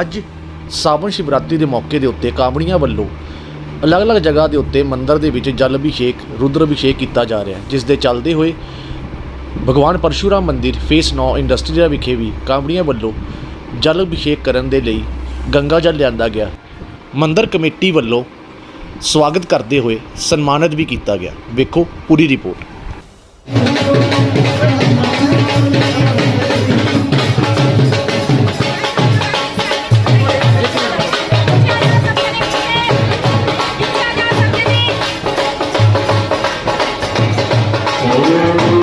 ਅੱਜ ਸਾਵਣ ਸ਼ਿਵਰਾਤਰੀ ਦੇ ਮੌਕੇ ਦੇ ਉੱਤੇ ਕਾਂਵੜੀਆਂ ਵੱਲੋਂ ਅਲੱਗ-ਅਲੱਗ ਜਗ੍ਹਾ ਦੇ ਉੱਤੇ ਮੰਦਿਰ ਦੇ ਵਿੱਚ ਜਲ ਅਭਿਸ਼ੇਕ, ਰੁਦਰ ਅਭਿਸ਼ੇਕ ਕੀਤਾ ਜਾ ਰਿਹਾ ਹੈ ਜਿਸ ਦੇ ਚੱਲਦੇ ਹੋਏ ਭਗਵਾਨ ਪਰਸ਼ੂਰਾਮ ਮੰਦਿਰ ਫੇਸ 9 ਇੰਡਸਟਰੀਆ ਵਿਖੇ ਵੀ ਕਾਂਵੜੀਆਂ ਵੱਲੋਂ ਜਲ ਅਭਿਸ਼ੇਕ ਕਰਨ ਦੇ ਲਈ ਗੰਗਾ ਜਲ ਲਿਆਂਦਾ ਗਿਆ। ਮੰਦਿਰ ਕਮੇਟੀ ਵੱਲੋਂ ਸਵਾਗਤ ਕਰਦੇ ਹੋਏ ਸਨਮਾਨਿਤ ਵੀ ਕੀਤਾ ਗਿਆ। ਵੇਖੋ ਪੂਰੀ ਰਿਪੋਰਟ। ਹਰ ਸਾਲ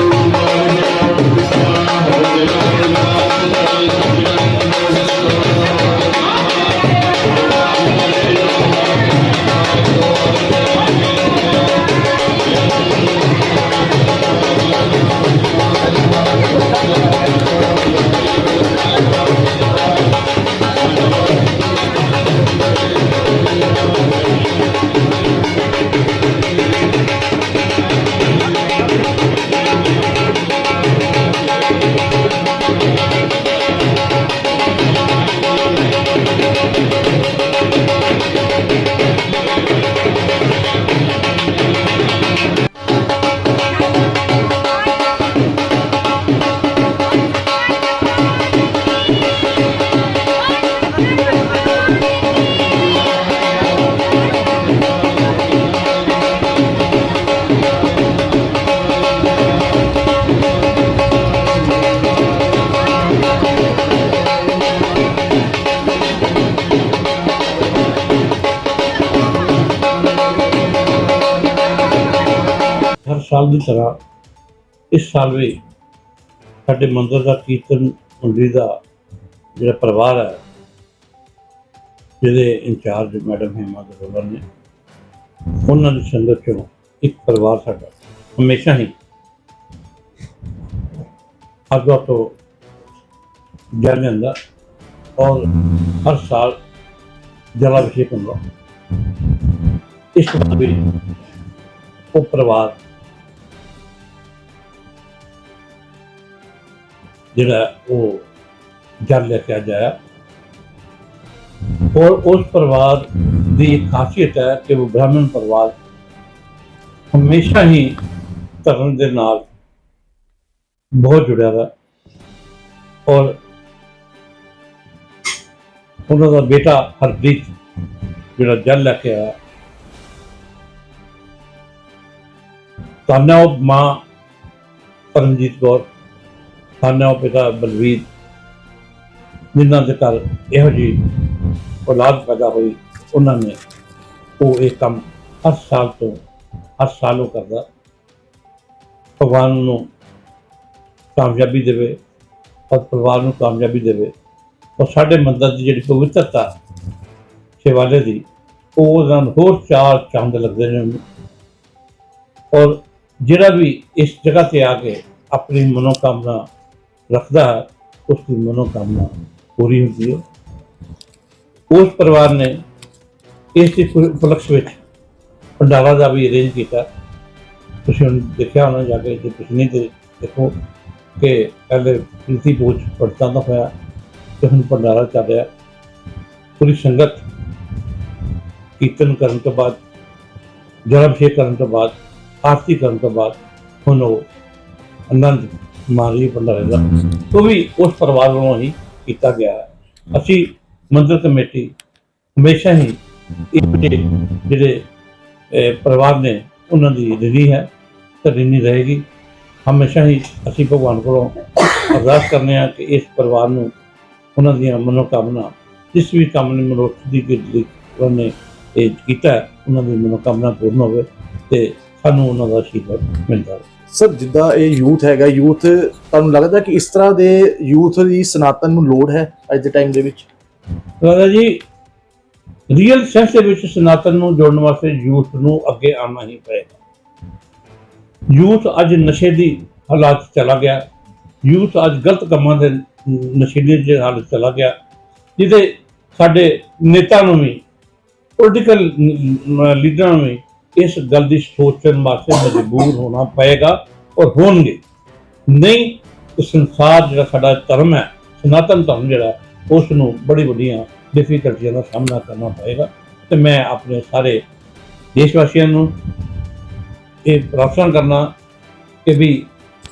ਤਰ੍ਹਾਂ ਇਸ ਸਾਲ ਵੀ ਸਾਡੇ ਮੰਦਰ ਦਾ ਕੀਰਤਨ ਮੰਡਲੀ ਦਾ ਜਿਹੜਾ ਪਰਿਵਾਰ ਹੈ, ਜਿਹਦੇ ਇੰਚਾਰਜ ਮੈਡਮ ਹੇਮਾ ਗਰੋਵਰ ਨੇ, ਉਹਨਾਂ ਦੀ ਸੰਗਤ ਚੋਂ ਇੱਕ ਪਰਿਵਾਰ ਸਾਡਾ ਹਮੇਸ਼ਾ ਹੀ ਅੱਗਾ ਤੋਂ ਜਲ ਲੈਂਦਾ ਔਰ ਹਰ ਸਾਲ ਜਲਾਭਿਸ਼ੇਕ ਹੁੰਦਾ। ਇਸ ਵਾਰ ਵੀ ਉਹ ਪਰਿਵਾਰ ਜਿਹੜਾ ਉਹ ਜਲ ਲੈ ਕੇ ਅੱਜ ਆਇਆ। ਔਰ ਉਸ ਪਰਿਵਾਰ ਦੀ ਇੱਕ ਖਾਸੀਅਤ ਹੈ ਕਿ ਉਹ ਬ੍ਰਾਹਮਣ ਪਰਿਵਾਰ ਹਮੇਸ਼ਾ ਹੀ ਧਰਮ ਦੇ ਨਾਲ ਬਹੁਤ ਜੁੜਿਆ ਹੈ ਔਰ ਉਹਨਾਂ ਦਾ ਬੇਟਾ ਹਰਦੀਪ ਜਿਹੜਾ ਜਲ ਲੈ ਕੇ ਆਇਆ ਤਾਨਾ ਉਹ ਮਾਂ ਪਰਮਜੀਤ ਕੌਰ। ਸਾਨਾ ਪਿਤਾ ਬਲਵੀਰ, ਜਿਨ੍ਹਾਂ ਦੇ ਘਰ ਇਹੋ ਜੀ ਔਲਾਦ ਪੈਦਾ ਹੋਈ, ਉਹਨਾਂ ਨੇ ਉਹ ਇਹ ਕੰਮ ਹਰ ਸਾਲ ਤੋਂ, ਹਰ ਸਾਲ ਉਹ ਕਰਦਾ। ਭਗਵਾਨ ਨੂੰ ਕਾਮਯਾਬੀ ਦੇਵੇ, ਔਰ ਪਰਿਵਾਰ ਨੂੰ ਕਾਮਯਾਬੀ ਦੇਵੇ। ਔਰ ਸਾਡੇ ਮੰਦਰ ਦੀ ਜਿਹੜੀ ਪਵਿੱਤਰਤਾ ਸ਼ਿਵਾਲੇ ਦੀ, ਉਹ ਨਾਲ ਹੋਰ ਚਾਰ ਚੰਦ ਲੱਗਦੇ ਨੇ ਉਹਨੂੰ। ਔਰ ਜਿਹੜਾ ਵੀ ਇਸ ਜਗ੍ਹਾ ਤੇ ਆ ਕੇ ਆਪਣੀ ਮਨੋਕਾਮਨਾ ਰੱਖਦਾ ਹੈ, ਉਸ ਦੀ ਮਨੋਕਾਮਨਾ ਪੂਰੀ ਹੁੰਦੀ ਹੈ। ਉਸ ਪਰਿਵਾਰ ਨੇ ਇਸ ਉਪਲਕਸ਼ ਵਿੱਚ ਭੰਡਾਰਾ ਦਾ ਵੀ ਅਰੇਂਜ ਕੀਤਾ। ਤੁਸੀਂ ਹੁਣ ਦੇਖਿਆ ਹੋਣਾ ਜਾ ਕੇ, ਜੇ ਤੁਸੀਂ ਨਹੀਂ ਤੇ ਦੇਖੋ ਕਿ ਪਹਿਲੇ ਪ੍ਰੀਤੀ ਬੋਝ ਪੜਤਾ ਦਾ ਹੋਇਆ ਤੇ ਹੁਣ ਭੰਡਾਰਾ ਚੱਲ ਰਿਹਾ। ਪੂਰੀ ਸੰਗਤ ਕੀਰਤਨ ਕਰਨ ਤੋਂ ਬਾਅਦ ਜਲ ਅਭਿਸ਼ੇਕ ਕਰਨ ਤੋਂ ਬਾਅਦ, ਆਰਤੀ ਕਰਨ ਤੋਂ ਬਾਅਦ ਹੁਣ ਉਹ ਆਨੰਦ ਮਾਰੀ ਭੰਡਾਰੇ ਦਾ ਉਹ ਵੀ ਉਸ ਪਰਿਵਾਰ ਵੱਲੋਂ ਹੀ ਕੀਤਾ ਗਿਆ। ਹੈ ਅਸੀਂ ਮੰਦਰ ਕਮੇਟੀ ਹਮੇਸ਼ਾ ਹੀ ਇਹ ਜਿਹੜੇ ਪਰਿਵਾਰ ਨੇ, ਉਹਨਾਂ ਦੀ ਰਿਣੀ ਹੈ, ਤੇ ਰਿਣੀ ਰਹੇਗੀ। ਹਮੇਸ਼ਾ ਹੀ ਅਸੀਂ ਭਗਵਾਨ ਕੋਲੋਂ ਅਰਦਾਸ ਕਰਨੇ ਆ ਕਿ ਇਸ ਪਰਿਵਾਰ ਨੂੰ ਉਹਨਾਂ ਦੀਆਂ ਮਨੋਕਾਮਨਾ, ਜਿਸ ਵੀ ਕੰਮ ਨੇ ਮਨੁੱਖ ਦੀ ਜਿਹੜੀ ਉਹਨੇ ਇਹ ਕੀਤਾ ਉਹਨਾਂ ਦੀ ਮਨੋਕਾਮਨਾ ਪੂਰਨ ਹੋਵੇ ਤੇ ਸਾਨੂੰ ਉਹਨਾਂ ਦਾ ਆਸ਼ੀਰਵਾਦ ਮਿਲਦਾ ਰਹੇ। ਸਰ, ਜਿੱਦਾਂ ਇਹ ਯੂਥ ਹੈਗਾ, ਯੂਥ ਤੁਹਾਨੂੰ ਲੱਗਦਾ ਕਿ ਇਸ ਤਰ੍ਹਾਂ ਦੇ ਯੂਥ ਦੀ ਸਨਾਤਨ ਨੂੰ ਲੋੜ ਹੈ ਅੱਜ ਦੇ ਟਾਈਮ ਦੇ ਵਿੱਚ? ਰਾਜਾ ਜੀ ਰੀਅਲ ਸੈਂਸ ਦੇ ਵਿੱਚ ਸਨਾਤਨ ਨੂੰ ਜੋੜਨ ਵਾਸਤੇ ਯੂਥ ਨੂੰ ਅੱਗੇ ਆਉਣਾ ਹੀ ਪਏਗਾ। ਯੂਥ ਅੱਜ ਨਸ਼ੇ ਦੀ ਹਾਲਾਤ ਚਲਾ ਗਿਆ। ਯੂਥ ਅੱਜ ਗਲਤ ਕੰਮਾਂ ਦੇ ਨਸ਼ੀਲੇ ਦੇ ਹਾਲਤ ਚਲਾ ਗਿਆ, ਜਿਹਦੇ ਸਾਡੇ ਨੇਤਾ ਨੂੰ ਵੀ ਪੋਲੀਟੀਕਲ ਲੀਡਰਾਂ ਨੂੰ ਵੀ ਇਸ ਗੱਲ ਦੀ ਸੋਚਣ ਵਾਸਤੇ ਮਜਬੂਰ ਹੋਣਾ ਪਏਗਾ ਔਰ ਹੋਣਗੇ। ਨਹੀਂ ਤੇ ਸੰਸਾਰ ਜਿਹੜਾ ਸਾਡਾ ਧਰਮ ਹੈ, ਸਨਾਤਨ ਧਰਮ ਜਿਹੜਾ ਉਸ ਨੂੰ ਬੜੀ ਵੱਡੀਆਂ ਡਿਫਿਕਲਟੀਆਂ ਦਾ ਸਾਹਮਣਾ ਕਰਨਾ ਪਏਗਾ। ਤੇ ਮੈਂ ਆਪਣੇ ਸਾਰੇ ਦੇਸ਼ ਵਾਸੀਆਂ ਨੂੰ ਇਹ ਪ੍ਰਾਰਥਨਾ ਕਰਨਾ ਕਿ ਵੀ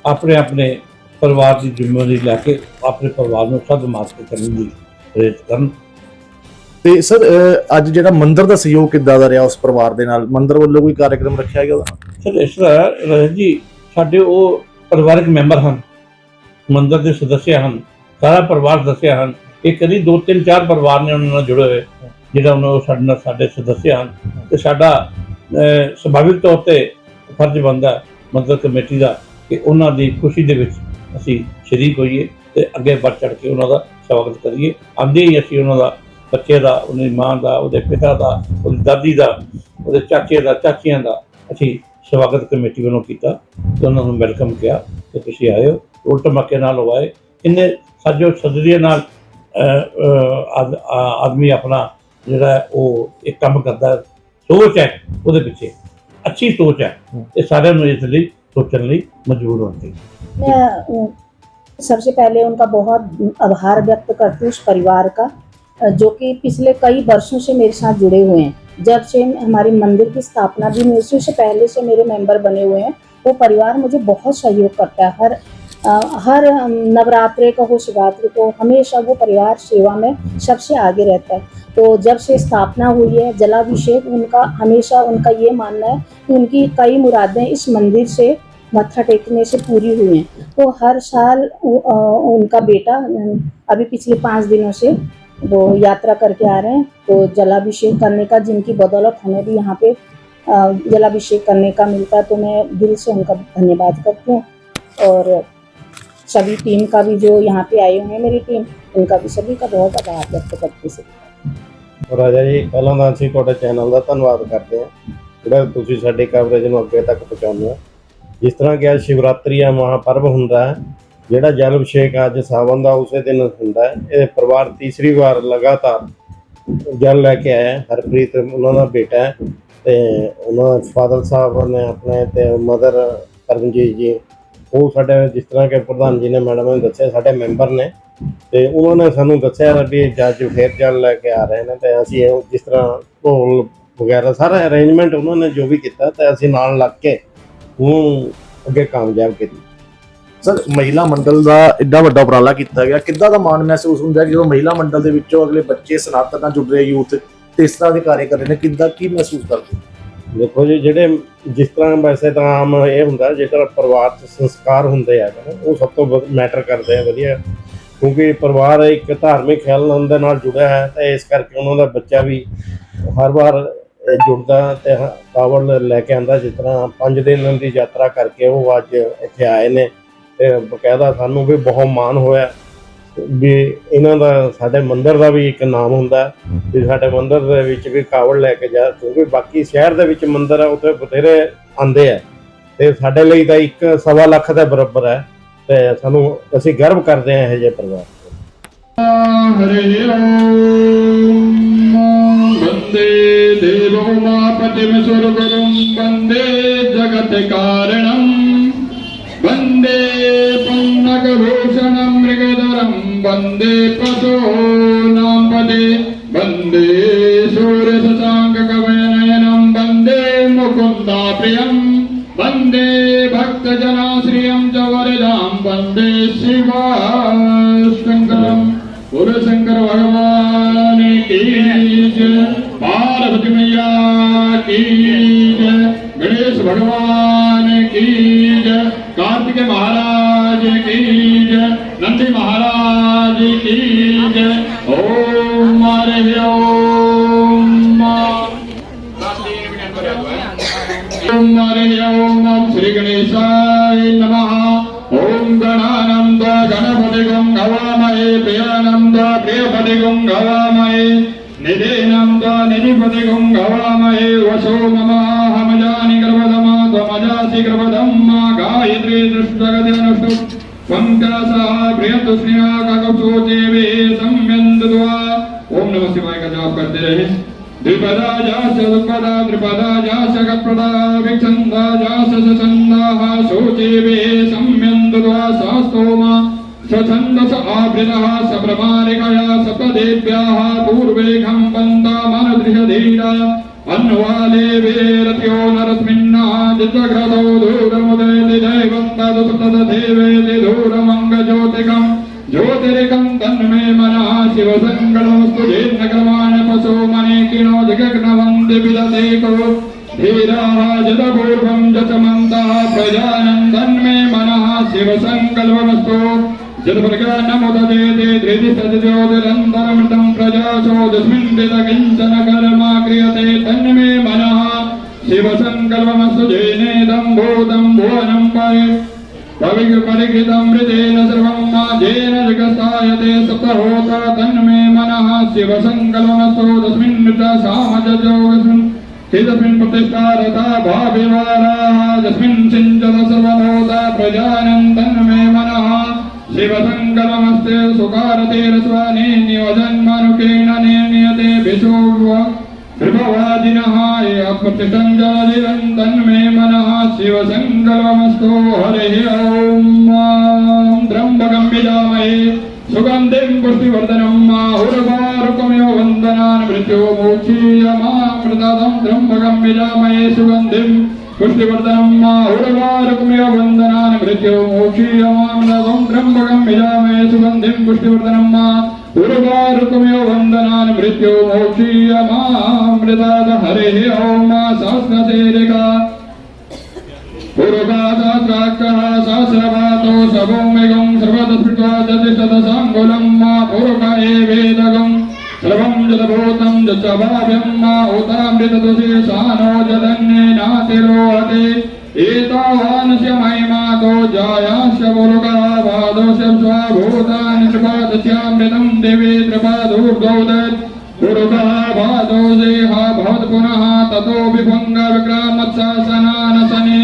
ਆਪਣੇ ਆਪਣੇ ਪਰਿਵਾਰ ਦੀ ਜ਼ਿੰਮੇਵਾਰੀ ਲੈ ਕੇ ਆਪਣੇ ਪਰਿਵਾਰ ਨੂੰ ਸਦ ਮਾਰ ਕਰਨ ਦੀ ਪ੍ਰੇਰਿਤ ਕਰਨ। ਤੇ ਸਰ ਅੱਜ ਜਿਹੜਾ ਮੰਦਰ ਦਾ ਸਹਿਯੋਗ ਕਿੱਦਾਂ ਦਾ ਰਿਹਾ ਉਸ ਪਰਿਵਾਰ ਦੇ ਨਾਲ? ਮੰਦਰ ਵੱਲੋਂ ਕੋਈ ਕਾਰਜਕ੍ਰਮ ਰੱਖਿਆ ਗਿਆ? ਉਹਦਾ ਸਰ, ਇਸ ਤਰ੍ਹਾਂ ਰਜਤ ਜੀ, ਸਾਡੇ ਉਹ ਪਰਿਵਾਰਕ ਮੈਂਬਰ ਹਨ, ਮੰਦਰ ਦੇ ਸਦੱਸਿਆ ਹਨ, ਸਾਰਾ ਪਰਿਵਾਰ ਦੱਸਿਆ ਹਨ। ਇਹ ਕਦੀ ਦੋ, ਤਿੰਨ, ਚਾਰ ਪਰਿਵਾਰ ਨੇ ਉਹਨਾਂ ਨਾਲ ਜੁੜੇ ਹੋਏ, ਜਿਹੜਾ ਉਹਨਾਂ ਉਹ ਸਾਡੇ ਨਾਲ ਸਾਡੇ ਸਦੱਸਿਆ ਹਨ। ਤੇ ਸਾਡਾ ਸੁਭਾਵਿਕ ਤੌਰ ਤੇ ਫਰਜ਼ ਬਣਦਾ ਮੰਦਰ ਕਮੇਟੀ ਦਾ ਕਿ ਉਹਨਾਂ ਦੀ ਖੁਸ਼ੀ ਦੇ ਵਿੱਚ ਅਸੀਂ ਸ਼ਰੀਕ ਹੋਈਏ ਤੇ ਅੱਗੇ ਵੱਧ ਚੜ ਕੇ ਉਹਨਾਂ ਦਾ ਸਵਾਗਤ ਕਰੀਏ। ਆਂਦੇ ਹੀ ਅਸੀਂ ਉਹਨਾਂ ਦਾ ਬੱਚੇ ਦਾ ਉਹਦੀ ਮਾਂ ਦਾ ਉਹਦੇ ਪਿਤਾ ਦਾ ਉਹਦੀ ਦਾਦੀ ਦਾ ਉਹਦੇ ਚਾਚੇ ਦਾ ਚਾਚੀਆਂ ਦਾ ਅਸੀਂ ਸਵਾਗਤ ਕਮੇਟੀ ਵੱਲੋਂ ਕੀਤਾ ਤੇ ਉਹਨਾਂ ਨੂੰ ਵੈਲਕਮ ਕਿਹਾ ਕਿ ਤੁਸੀਂ ਆਇਓ ਉਲਟ ਮੱਕੇ ਨਾਲ ਹੋਏ ਇੰਨੇ ਸਾਜੋ ਸਦਰੀਏ ਨਾਲ ਅਹ, ਅਹ, ਆਦ- ਆ- ਆਦਮੀ ਆਪਣਾ ਜਿਹੜਾ ਹੈ ਉਹ ਇੱਕ ਕੰਮ ਕਰਦਾ ਹੈ। ਸੋਚ ਹੈ ਉਹਦੇ ਪਿੱਛੇ ਅੱਛੀ ਸੋਚ ਹੈ ਤੇ ਸਾਰਿਆਂ ਨੂੰ ਇਸ ਲਈ ਸੋਚਣ ਲਈ ਮਜਬੂਰ ਹੋਣਾ ਚਾਹੀਦਾ मैं अ, सबसे पहले उनका बहुत आभार व्यक्त करती हूँ उस परिवार का अ, जो कि पिछले कई वर्षों से मेरे साथ जुड़े हुए हैं। जब से हमारे मंदिर की स्थापना भी हुई उससे पहले से मेरे मेंबर बने हुए हैं वो परिवार मुझे बहुत सहयोग करता है। हर अ, हर नवरात्रे का हो शिवरात्रि को हमेशा वो परिवार सेवा में सबसे आगे रहता है। तो जब से स्थापना हुई है जलाभिषेक उनका हमेशा उनका ये मानना है कि उनकी कई मुरादें इस मंदिर से मत्था टेकने से पूरी हुई हैं। तो हर साल उ- अ, उनका बेटा अभी पिछले पाँच दिनों से वो यात्रा करके आ रहे हैं तो जलाभिषेक करने का जिनकी बदौलत हमें भी यहाँ पे अ, जलाभिषेक करने का मिलता है तो मैं दिल से उनका धन्यवाद करती हूँ और सभी टीम का भी जो यहाँ पे आए हुए हैं मेरी टीम उनका भी सभी का बहुत आभार व्यक्त करती हूँ ਰਾਜਾ ਜੀ ਪਹਿਲਾਂ ਤਾਂ ਅਸੀਂ ਤੁਹਾਡੇ ਚੈਨਲ ਦਾ ਧੰਨਵਾਦ ਕਰਦੇ ਹਾਂ ਜਿਹੜਾ ਤੁਸੀਂ ਸਾਡੇ ਕਵਰੇਜ ਨੂੰ ਅੱਗੇ ਤੱਕ ਪਹੁੰਚਾਉਂਦੇ ਹੋ ਜਿਸ ਤਰ੍ਹਾਂ ਕਿ ਅੱਜ ਸ਼ਿਵਰਾਤਰੀ ਆ ਮਹਾਪਰਵ ਹੁੰਦਾ ਹੈ ਜਿਹੜਾ ਜਲ ਅਭਿਸ਼ੇਕ ਅੱਜ ਸਾਵਨ ਦਾ ਉਸੇ ਦਿਨ ਹੁੰਦਾ ਹੈ। ਇਹ ਪਰਿਵਾਰ ਤੀਸਰੀ ਵਾਰ ਲਗਾਤਾਰ ਜਲ ਲੈ ਕੇ ਆਇਆ ਹਰਪ੍ਰੀਤ ਉਹਨਾਂ ਦਾ ਬੇਟਾ ਹੈ ਤੇ ਉਹਨਾਂ ਫਾਦਰ ਸਾਹਿਬ ਨੇ ਆਪਣੇ ਤੇ ਮਦਰ ਕਰਮਜੀਤ ਜੀ, ਉਹ ਸਾਡੇ ਜਿਸ ਤਰ੍ਹਾਂ ਕਿ ਪ੍ਰਧਾਨ ਜੀ ਨੇ ਮੈਡਮ ਨੇ ਦੱਸਿਆ, ਸਾਡੇ ਮੈਂਬਰ ਨੇ ਤੇ ਉਹਨਾਂ ਨੇ ਸਾਨੂੰ ਦੱਸਿਆ ਵੀ ਜੱਜ ਫੇਰ ਜਲ ਲੈ ਕੇ ਆ ਰਹੇ ਨੇ ਤੇ ਅਸੀਂ ਜਿਸ ਤਰ੍ਹਾਂ ਢੋਲ ਵਗੈਰਾ ਸਾਰਾ ਅਰੇਂਜਮੈਂਟ ਉਹਨਾਂ ਨੇ ਜੋ ਵੀ ਕੀਤਾ ਤੇ ਅਸੀਂ ਨਾਲ ਲੱਗ ਕੇ ਉਹ ਅੱਗੇ ਕਾਮਯਾਬ ਕੀਤੀ ਸਰ, ਮਹਿਲਾ ਮੰਡਲ ਦਾ ਐਡਾ ਵੱਡਾ ਉਪਰਾਲਾ ਕੀਤਾ ਗਿਆ। ਕਿੱਦਾਂ ਦਾ ਮਾਣ ਮਹਿਸੂਸ ਹੁੰਦਾ ਹੈ ਜਦੋਂ ਮਹਿਲਾ ਮੰਡਲ ਦੇ ਵਿੱਚੋਂ ਅਗਲੇ ਬੱਚੇ ਸਨਾਤਨ ਨਾਲ ਜੁੜ ਰਹੇ ਯੂਥ ਤੇ ਇਸ ਤਰ੍ਹਾਂ ਦੇ ਕਾਰਜ ਕਰ ਰਹੇ ਨੇ, ਕਿੱਦਾਂ, ਕੀ ਮਹਿਸੂਸ ਕਰਦੇ ਦੇਖੋ ਜੀ, ਜਿਹੜੇ ਜਿਸ ਤਰ੍ਹਾਂ ਵੈਸੇ ਤਾਂ ਆਮ ਇਹ ਹੁੰਦਾ ਜਿਸ ਤਰ੍ਹਾਂ ਪਰਿਵਾਰ 'ਚ ਸੰਸਕਾਰ ਹੁੰਦੇ ਆ ਉਹ ਸਭ ਤੋਂ ਮੈਟਰ ਕਰਦੇ ਆ, ਵਧੀਆ। ਕਿਉਂਕਿ ਪਰਿਵਾਰ ਇੱਕ ਧਾਰਮਿਕ ਖਿਆਲ ਦੇ ਨਾਲ ਜੁੜਿਆ ਹੈ, ਤੇ ਇਸ ਕਰਕੇ ਉਹਨਾਂ ਦਾ ਬੱਚਾ ਵੀ ਹਰ ਵਾਰ ਜੁੜਦਾ ਤੇ ਹ- ਲੈ ਕੇ ਆਂਦਾ, ਜਿਸ ਤਰ੍ਹਾਂ ਪੰਜ ਦਿਨ ਦੀ ਯਾਤਰਾ ਕਰਕੇ ਉਹ ਅੱਜ ਇੱਥੇ ਆਏ ਨੇ। ਬਕਾਇਦਾ ਸਾਨੂੰ ਵੀ ਬਹੁਤ ਮਾਣ ਹੋਇਆ। ਵੀ ਇਹਨਾਂ ਦਾ, ਸਾਡੇ ਮੰਦਰ ਦਾ ਵੀ ਇੱਕ ਨਾਮ ਹੁੰਦਾ। ਵੀ ਸਾਡੇ ਮੰਦਰ ਦੇ ਵਿੱਚ ਵੀ ਕਾਵੜ ਲੈ ਕੇ ਜਾ, ਕਿਉਂਕਿ ਬਾਕੀ ਸ਼ਹਿਰ ਦੇ ਵਿੱਚ ਮੰਦਰ ਆ, ਉੱਥੇ ਬਥੇਰੇ ਆਂਦੇ ਆ। ਤੇ ਸਾਡੇ ਲਈ ਤਾਂ ਇੱਕ ਸਵਾ ਲੱਖ ਦੇ ਬਰਾਬਰ ਹੈ। ਤੇ ਸਾਨੂੰ, ਅਸੀਂ ਗਰਵ ਕਰਦੇ ਹਾਂ ਇਹ ਜੇ ਪਰਿਵਾਰ ਬੰਦੇ ਦੇਵੋ ਮਾਪਤਿਮ ਸੁਰਗੁਰੂ ਬੰਦੇ ਜਗਤ ਕਾ वन्दे पशूनां पदे वन्दे सूर्यशशाङ्ककवयनयनं वन्दे मुकुन्दा प्रियं वन्दे भक्तजनाश्रियं च वरदां वन्दे शिवाशङ्करम् बोलो शंकर भगवान की जय पार्वती मैया की जय गणेश भगवान की जय कार्तिक महाराज की जय नंदी महाराज श्री गणेशाय नमः ओम गणानंद गणपति गं गवामहे प्रियानंद प्रियपति गं गवामहे निधेनंद निधिपति गं गवामहे वसो मम हमजानि गर्भधमा त्वमजासि गर्भधम्मा गायत्री दृष्टगतिनष्टु पंकसा प्रियंतु स्नेहा काकसोचेवे संयंदद्वा ओम नमः शिवाय का जाप करते रहे द्विपदा जास उत्पदा त्रिपदा जास गप्रदा विच्छन्दा जास ससन्दाः शोचेवे संयन्दद्वा सास्तोमा स्वछन्दस आवृतः सप्रमारिकया सप्तदेव्याः पूर्वेघं वन्दामनदृशधीरा अन्वाले वेरत्यो नरस्मिन्नः जितघ्रदौ दूरमुदयति मनः शिवसङ्गणोऽस्तु जीर्णक्रमाण पशो मनेकिनो जगग्नवन्ति विदते को धीराः जतपूर्वं जतमन्तः प्रजानं तन्मे मनः शिवसङ्कल्पमस्तु जतप्रज्ञानमुददेते धृति सज्जोतिरन्तरमृतं प्रजासोऽस्मिन् विद किञ्चन कर्म क्रियते तन्मे मनः शिवसङ्कल्पमस्तु जैनेदं भूतं भुवनं परे परिकृतं मृतेन सर्वं माजेन जगत्सायते सप्तहोता तन्मे मनः शिवसङ्कल्पमस्तु तस्मिन् मृत सामजोगस्मिन् एतस्मिन् प्रतिष्ठा रथा भाविवाराः यस्मिन् सिञ्चत सर्वभूता प्रजानं तन्मे मनः शिवसङ्कल्पमस्ते सुकारतेरस्वानेन्यजन्मनुकेन निर्णीयते विशो विभवादिनः ये अप्रतिष्ठं जादिरं तन्मे मनः शिवसङ्कल्पमस्तु हरिः ॐ त्र्यम्बकं विजामहे सुगन्धिं पुष्टिवर्धनं माहुरवारुकमिव वन्दनान् मृत्यो मोक्षीयमामृतदं त्र्यम्बकं विजामहे सुगन्धिं पुष्टिवर्धनं माहुरवारुकमिव वन्दनान् मृत्यो मोक्षीयमामृतदं त्र्यम्बकं विजामहे सुगन्धिं पुष्टिवर्धनं मा उर्वारुकमिव वन्दनान् मृत्यो मोक्षीयमामृताद हरिः ॐ सहस्रशेरिका पुरुषादात्राकः सहस्रपातो सभौमिगं सर्वतस्पृष्ट्वा जतिशतसाङ्गुलं मा पुरुष एवेदगं सर्वं जलभूतं जभाव्यं मा उतामृतदुशेषानो जदन्येनातिरोहते एतावानस्य महिमातो जायास्य पुरुषः पादोस्य स्वाभूतानि त्रिपादस्यामृतं देवे त्रिपादूर्गौदत् पुरुषः पादोषेह भवत् पुनः ततो विभङ्गविक्रामत्सासनानसने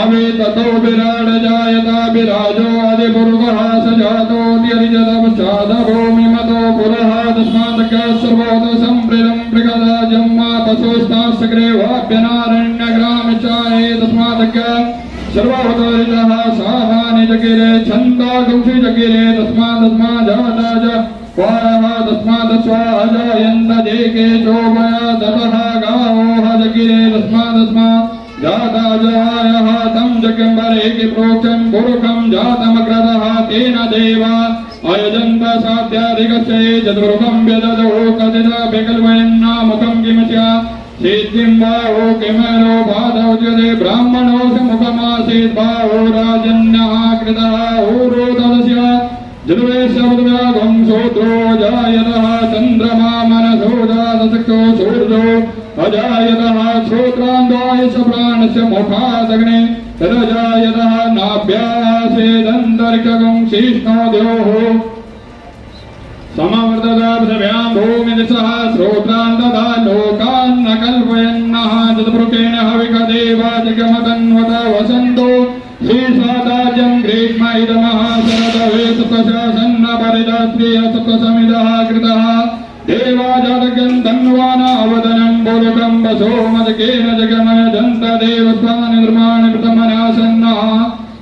अवे ततो विराड जायता विराजो अधिपुरुषः स जातोऽतिरिजतपश्चादभूमि मतो पुरः तस्मात् सर्वोत सम्प्रीतं मृगदा जम्मा पशुस्ताश्चक्रेवाभ्यनारण्यग्राम चाये तस्मात् सर्वोतरितः साहानि जगिरे छन्दागुंसि जगिरे तस्मात् तस्मात् जाता च वारः तस्मात् स्वाजायन्त जेके शोभया दतः गावोह जगिरे तस्मात् तस्मात् जाता जहायः तं जगम्बरे कि प्रोक्षं पुरुषं जातमग्रतः तेन देवा अयजन्त साध्याधिगच्छे चतुर्भं व्यदधो कथितभिकल्पयन्नामुखं किमस्या सिद्धिं बाहो किमरो बाधौज्यते ब्राह्मणो मुखमासीत् बाहो राजन्यः कृतः ऊरोदस्य जलवेशब्दव्यागं शूद्रो जायतः चन्द्रमा मनसो जातशक्तो सूर्यो अजायतः श्रोत्रान्दाय स प्राणस्य मुखादग्ने तदजायतः नाभ्यासेदन्तरिकगं शिष्णोद्योः समवर्तदाभ्यां भूमिदिशः श्रोत्रान् ददा लोकान् न कल्पयन्नः तत्पुरुषेण हविकदेव जगमदन्वत वसन्तो श्रीसादाज्यं ग्रीष्म इदमः शरदवे सप्तशासन्न క్షత్రియ సుఖసమిదః కృతః దేవాజాతకం ధన్వాన అవదనం బోలకం వసోమదకేన జగమయ జంత దేవస్వాని నిర్మాణ కృతమనాసన్న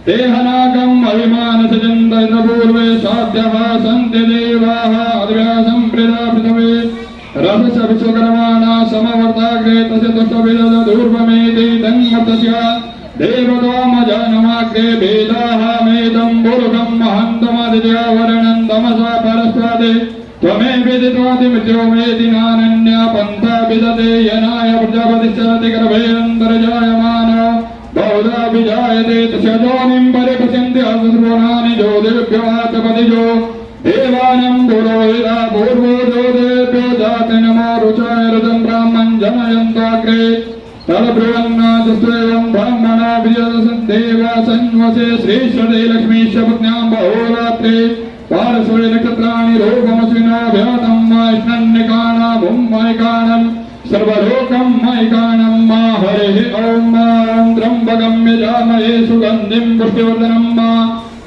దేహనాకం అభిమానస జంత పూర్వే సాధ్యవ సంతి దేవాః అద్వ్యాసం ప్రిదా పృథవే రస విశ్వకర్మాణ సమవర్తాగ్రే తస్య దుష్టవిద దూర్వమేతి తన్మర్తస్య దేవతోమ జానమాగ్రే భేదాః మేదం బోలకం परस्वादे त्वमे विदित्वादिमित्यो मेति नानन्या पन्था विदते यनाय प्रजापतिश्चरति गर्भेऽन्तर्जायमानो बहुधा विजायते तस्य जोनिं परिपश्यन्ति असुर्वणानि ज्योतिर्भ्योऽपदिजो देवानं पुरोहिता पूर्वो ज्योतिर्भ्यो जाति नमो रुचाय ऋतं ब्राह्मन् जनयन्त्वाग्रे तद्ब्रुवन्नाथस्त्वेवं ब्राह्मणा विजयसन्देव सन्वसे श्रीश्वरे लक्ष्मीश पत्न्यां बहोरात्रे पारस्वरे नक्षत्राणि रोगमस्विनो व्यातं वैष्णन्यकाणा मुम्मैकाणम् सर्वलोकं मैकानं मा हरिः ॐ ॐ त्र्यम्बकं यजामहे सुगन्धिं पुष्टिवर्धनं मा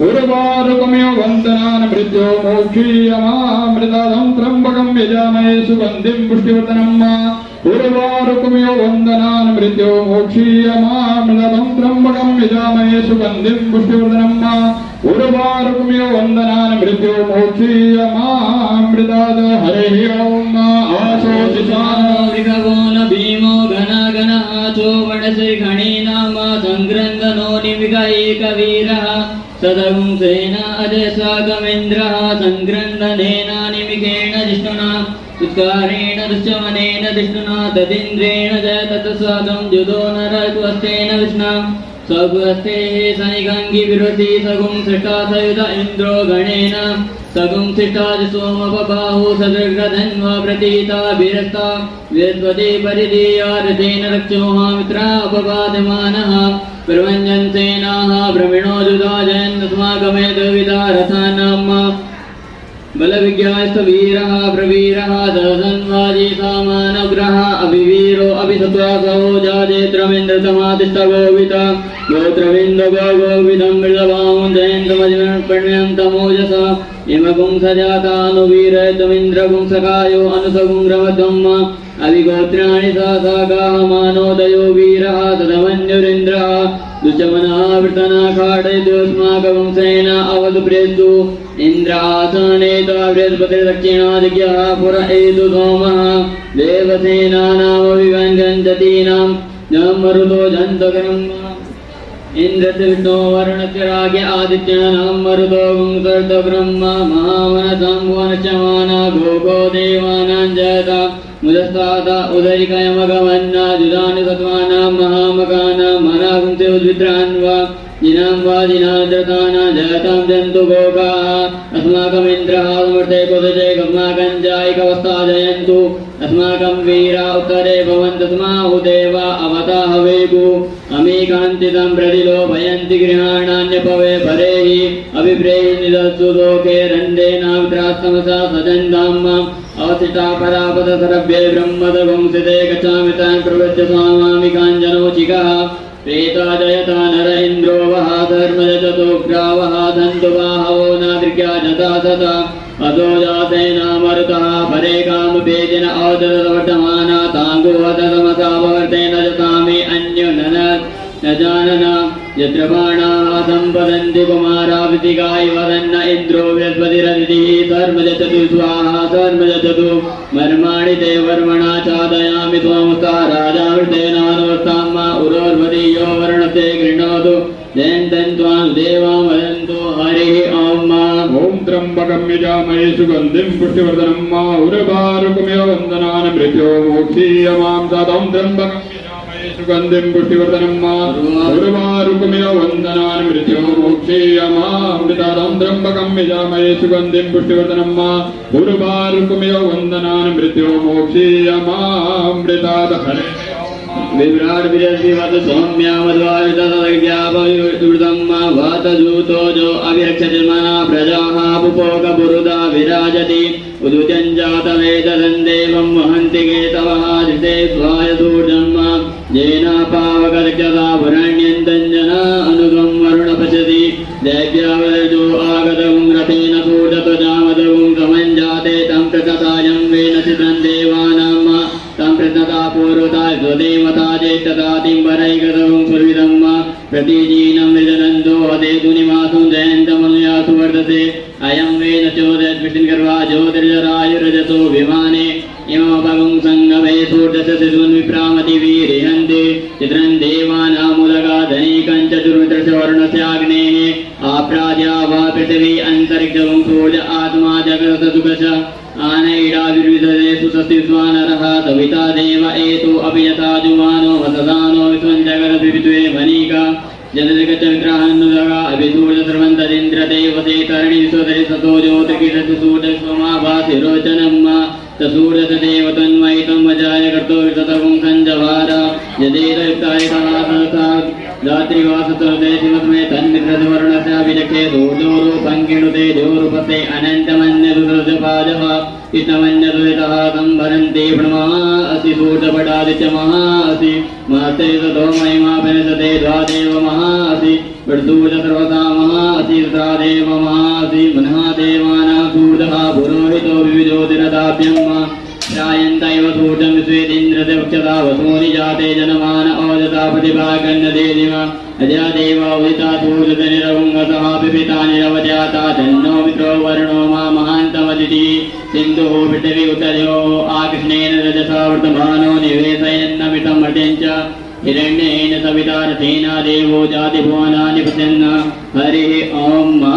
उर्वारुकमिव वन्दनान् मृत्यो मोक्षीयमामृतदं त्र्यम्बकं यजामहे सुगन्धिं पुष्टिवर्धनं मा उर्वारुकमिव वन्दनान् मृत्यो मोक्षीयमामृतदं त्र्यम्बकं यजामहे सुगन्धिं पुष्टिवर्धनं मा उर्वारुकमिव वन्दनान् मृत्यो मोक्षीयमामृताद हरिः ॐ आशोषिषान् मृगवो न भीमो घन घनः चोवणश्री नाम सङ्ग्रन्दनो निमिगैकवीरः सदगुंसेन अजसागमेन्द्रः सङ्ग्रन्दनेन निमिषेण जिष्णुना उत्कारेण दुश्चमनेन विष्णुना तदिन्द्रेण च तत्स्वागं जुदो नरत्वस्तेन विष्णा सगुहस्ते सनिगङ्गि विरोधि सगुं सृष्टा सयुध इन्द्रो गणेन सगुं सृष्टा च सोमपबाहु सदृग्रधन्वा प्रतीता विरस्ता विरस्वती परिधीयारथेन रक्षोहामित्रा अपवादमानः प्रवञ्जन्सेनाः भ्रमिणो जुदा जयन्तस्माकमेत विदारथानाम् बलविज्ञास्तवीरः प्रवीरः दसन्वाजी सामानग्रह अभिवीरो अभिसत्वासो जाजेत्रमिन्द्रतमातिष्ठगोविता गोत्रविन्द गो गोविदं मृदवां जयन्तमजपण्यं तमोजसा इमगुं सजातानुवीरयतमिन्द्रगुंसकायो अनुसगुं रमध्वम् अभिगोत्राणि सा सागाः मानोदयो वीरः तदमन्युरिन्द्रः दुचमनावृतना खाडयतोऽस्माकवंशेन अवतु प्रेतु इन्द्रासनेता बृहस्पतिर्दक्षिणादिज्ञः पुर एतु सोमः देवसेनानामभिव्यञ्जन्तीनां न मरुतो जन्तकरम् இந்திரத்து விட்டோ வருணத்திராகிய ஆதித்யனாம் மருதோகும் சர்த பிரம்மா மகாமனதாம் வனச்சமானா கோகோ தேவானாம் ஜயதாம் முதஸ்தாதா உதரிகயமகமன்னா ஜுதானி சத்வானாம் மகாமகானாம் மனாகுந்தே உத்வித்ரான்வா उद्विद्रान्वा जिनां वा जिनाद्रताना जयतां जन्तु गोगाः अस्माकमिन्द्रः समर्थे कुदजे गमाकं जायिकवस्था जयन्तु अस्माकं वीरा उत्तरे भवन्तु स्माहु देवा अवता हवेगु अमीकान्तितं प्रतिलोभयन्ति गृहाणान्यपवे परेहि अभिप्रेहि निदत्सु लोके रन्देनावित्रास्तमसा सजन्दाम् अवसिता परापदसरभ्ये ब्रह्मदवंसिते गच्छामि तान् प्रवृत्य स्वामामि काञ्जनोचिकः प्रेता जयता ग्रावः दन्तु बाहवो नादृग्या जता सता अतो जातेनामरुतः परे कामपेदिन अवदतवर्तमाना ताङ्गुवतमसापवर्तेन जतामि अन्यो न न जानन यत्र बाणाः सम्पदन्ति कुमारावितिकाय वदन्न इन्द्रो बृहस्पतिरदितिः धर्मजतु स्वाहा धर्मजतु मर्माणि ते वर्मणा चादयामि त्वमुस्ता राजावृतेनानुवस्ताम् उरोर्वति यो वर्णते गृह्णोतु जयन्तन् त्वां देवां वदन्तु हरिः ॐ ॐ त्र्यम्बकं यजामहे सुगन्धिं पुष्टिवर्धनं मा उर्वारुकमिव वन्दनान् मृत्यो मोक्षीयमां ददं त्र्यम्बकं यजामहे सुगन्धिं पुष्टिवर्धनं मा उर्वारुकमिव वन्दनान् मृत्यो मोक्षीयमामृतादं त्र्यम्बकं यजामहे सुगन्धिं पुष्टिवर्धनं मा उर्वारुकमिव वन्दनान् मृत्यो मोक्षीयमामृताद हरे विभ्राट विजयवत सौम्यामद्वायुतज्ञापयुतं वातजूतो जो अभिरक्षति मना प्रजाः पुपोक पुरुदा विराजति उदुतं जातवेदनं देवं वहन्ति केतवः धृते स्वाय दूर्जन्म येन प्रतीजीनं मृजनन्दो हतेतु निवासं जयन्तमनुयासु वर्धते अयं वेद चोदयद्विष्णुगर्वा ज्योतिर्जरायुरजसो विमाने इममपगुं सङ्गमे सूर्यशशिशून् विप्रामति वीरिहन्ति चित्रं देवानामुदगा धनीकं चतुर्मित्रशवर्णस्याग्नेः आप्राज्या वा पृथिवी अन्तरिक्षं सूर्य आत्मा जगदसुखश आनैडाविर्विदते सुसस्ति स्वानरः सविता देव एतो अपि यथा जुमानो वसदानो विश्वं जगदभिविद्वे मनीका జగజగచగ్రహన్నుగా అభిధూత సర్వంతరింద్రదేవసేతరణి సోదరి సతో జ్యోతికిరూట స్వమాభాసి రోచనమ్మ సూరసదేవ తన్మయితం వజాయ కర్తో వితతగుం సంజవార యదేత कर्तो विततगुं सञ्जवार यदेतयुक्ताय सदा रात्रिवासतोदे शिवस्मे तन्निर्धवर्णस्याभिजखे दूर्जोरूपं किणुते जोरूपते अनन्तमन्यदुर्जपाजः इतमन्यदुरितः सम्भरन्ति प्रणमः असि सूर्यपटादित्यमः असि महते ततो महिमा विनसते द्वादेव महा असि प्रसूज सर्वदा महा असि तथा देव महा असि मनः देवानां सूर्यः पुरोहितो विविधोतिरदाभ्यम् ध्यायन्त इव सूर्यं विश्वेदिन्द्रदेवक्षता वसूनि जाते जनमान ओजता प्रतिभा गण्यते दिव अजया देवा उदिता सूर्यनिरवङ्गतः पिता निरवजाता तन्नो मित्रो वर्णो मा महान्तमदिति सिन्धुः पृथिवी उतयो आकृष्णेन रजसा वर्तमानो निवेशयन्नमितं मटेञ्च हिरण्येन सविता रथेन देवो जातिभुवनानि पश्यन् हरिः ॐ मा